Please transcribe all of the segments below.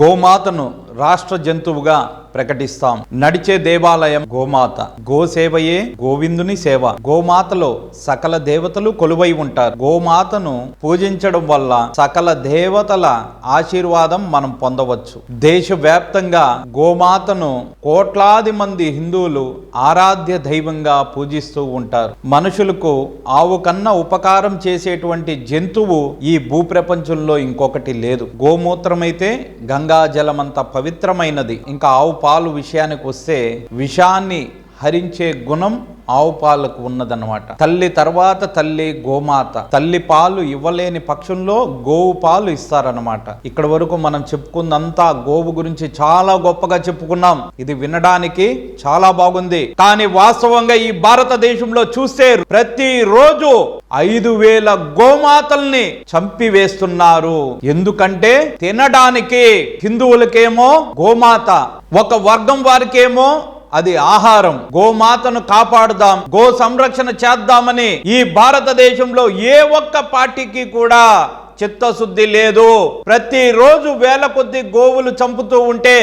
గోమాతను రాష్ట్ర జంతువుగా ప్రకటిస్తాం. నడిచే దేవాలయం గోమాత. గోసేవయే గోవిందుని సేవ. గోమాతలో సకల దేవతలు కొలువై ఉంటారు. గోమాతను పూజించడం వల్ల సకల దేవతల ఆశీర్వాదం మనం పొందవచ్చు. దేశవ్యాప్తంగా గోమాతను కోట్లాది మంది హిందువులు ఆరాధ్య దైవంగా పూజిస్తూ ఉంటారు. మనుషులకు ఆవు కన్నా ఉపకారం చేసేటువంటి జంతువు ఈ భూప్రపంచంలో ఇంకొకటి లేదు. గోమూత్రమైతే గంగా జలమంత పవిత్రమైనది. ఇంకా ఆవు పాలు విషయానికి వస్తే విషాన్ని హరించే గుణం ఆవు పాలకు ఉన్నదన్నమాట. తల్లి తర్వాత తల్లి గోమాత. తల్లి పాలు ఇవ్వలేని పక్షంలో గోవు పాలు ఇస్తారనమాట ఇక్కడ వరకు మనం చెప్పుకుందంతా గోవు గురించి చాలా గొప్పగా చెప్పుకున్నాం. ఇది వినడానికి చాలా బాగుంది. కానీ వాస్తవంగా ఈ భారతదేశంలో చూస్తే ప్రతి రోజు ఐదు వేల గోమాతల్ని చంపివేస్తున్నారు. ఎందుకంటే తినడానికి హిందువులకేమో గోమాత ఒక వర్గం వారికేమో అది ఆహారం. గోమాతను కాపాడుదాం గో సంరక్షణ చేద్దామని ఈ భారతదేశంలో ఏ ఒక్క పార్టీకి కూడా చిత్తశుద్ధి లేదు. ప్రతిరోజు వేల కొద్ది గోవులు చంపుతూ ఉంటే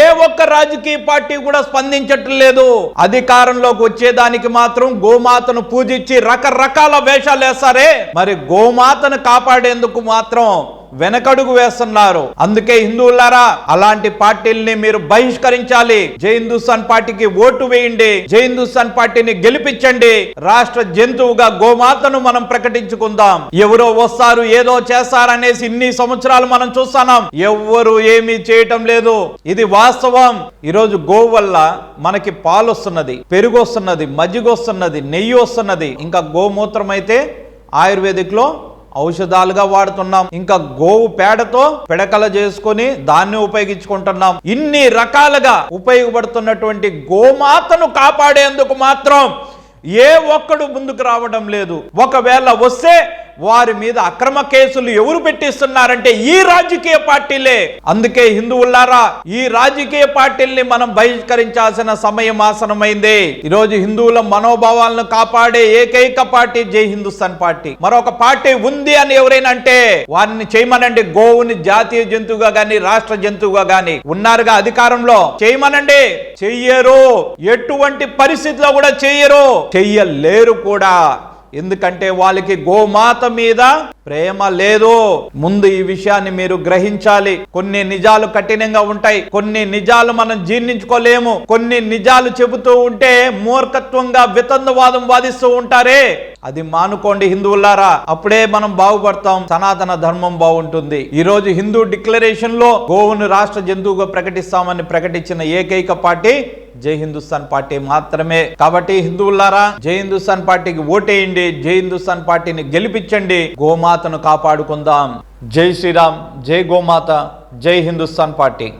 ఏ ఒక్క రాజకీయ పార్టీ కూడా స్పందించటం లేదు అధికారంలోకి వచ్చేదానికి మాత్రం గోమాతను పూజించి రకరకాల వేషాలు వేస్తారే. మరి గోమాతను కాపాడేందుకు మాత్రం వెనకడుగు వేస్తున్నారు. అందుకే హిందువులారా అలాంటి పార్టీల్ని మీరు బహిష్కరించాలి. జై హిందుస్థాన్ పార్టీకి ఓటు వేయండి. జై హిందుస్థాన్ పార్టీని గెలిపించండి. రాష్ట్ర జంతువుగా గోమాతను మనం ప్రకటించుకుందాం. ఎవరో వస్తారు ఏదో చేస్తారనేసి ఇన్ని సంవత్సరాలు మనం చూస్తున్నాం. ఎవ్వరు ఏమీ చేయటం లేదు. ఇది వాస్తవం. ఈరోజు గో వల్ల మనకి పాలు వస్తున్నది పెరుగు వస్తున్నది మజ్జిగ వస్తున్నది నెయ్యి వస్తున్నది ఇంకా గోమూత్రం అయితే ఆయుర్వేదిక్లో ఔషధాలుగా వాడుతున్నాం. ఇంకా గోవు పేడతో పిడకల చేసుకొని దాన్ని ఉపయోగించుకుంటున్నాం. ఇన్ని రకాలుగా ఉపయోగపడుతున్నటువంటి గోమాతను కాపాడేందుకు మాత్రం ఏ ఒక్కడు ముందుకు రావడం లేదు. ఒకవేళ వస్తే వారి మీద అక్రమ కేసులు ఎవరు పెట్టిస్తున్నారంటే ఈ రాజకీయ పార్టీలే. అందుకే హిందువులారా ఈ రాజకీయ పార్టీల్ని మనం బహిష్కరించాల్సిన సమయం ఆసనమైంది. ఈరోజు హిందువుల మనోభావాలను కాపాడే ఏకైక పార్టీ జై హిందుస్థాన్ పార్టీ. మరొక పార్టీ ఉంది అని ఎవరైనా అంటే వారిని చేయమనండి. గోవుని జాతీయ జంతువుగా గాని రాష్ట్ర జంతువుగా గాని ఉన్నారుగా అధికారంలో. చేయమనండి. చెయ్యరు. ఎటువంటి పరిస్థితిలో కూడా చెయ్యరు. చెయ్యలేరు కూడా. ఎందుకంటే వాళ్ళకి గోమాత మీద ప్రేమ లేదు. ముందు ఈ విషయాన్ని మీరు గ్రహించాలి. కొన్ని నిజాలు కఠినంగా ఉంటాయి. కొన్ని నిజాలు మనం జీర్ణించుకోలేము. కొన్ని నిజాలు చెబుతూ ఉంటే మూర్ఖత్వంగా వితందవాదం వాదిస్తూ ఉంటారే. అది మానుకోండి హిందువులారా. అప్పుడే మనం బాగుపడతాం. సనాతన ధర్మం బాగుంటుంది. ఈ రోజు హిందూ డిక్లరేషన్లో గోవును రాష్ట్ర జంతువుగా ప్రకటిస్తామని ప్రకటించిన ఏకైక పార్టీ జై హిందుస్థాన్ పార్టీ మాత్రమే. కాబట్టి హిందువులారా జై హిందుస్థాన్ పార్టీకి ఓటేయండి. జై హిందుస్థాన్ పార్టీని గెలిపించండి. గోమాతను కాపాడుకుందాం. జై శ్రీరామ్ జై గోమాత జై హిందుస్థాన్ పార్టీ.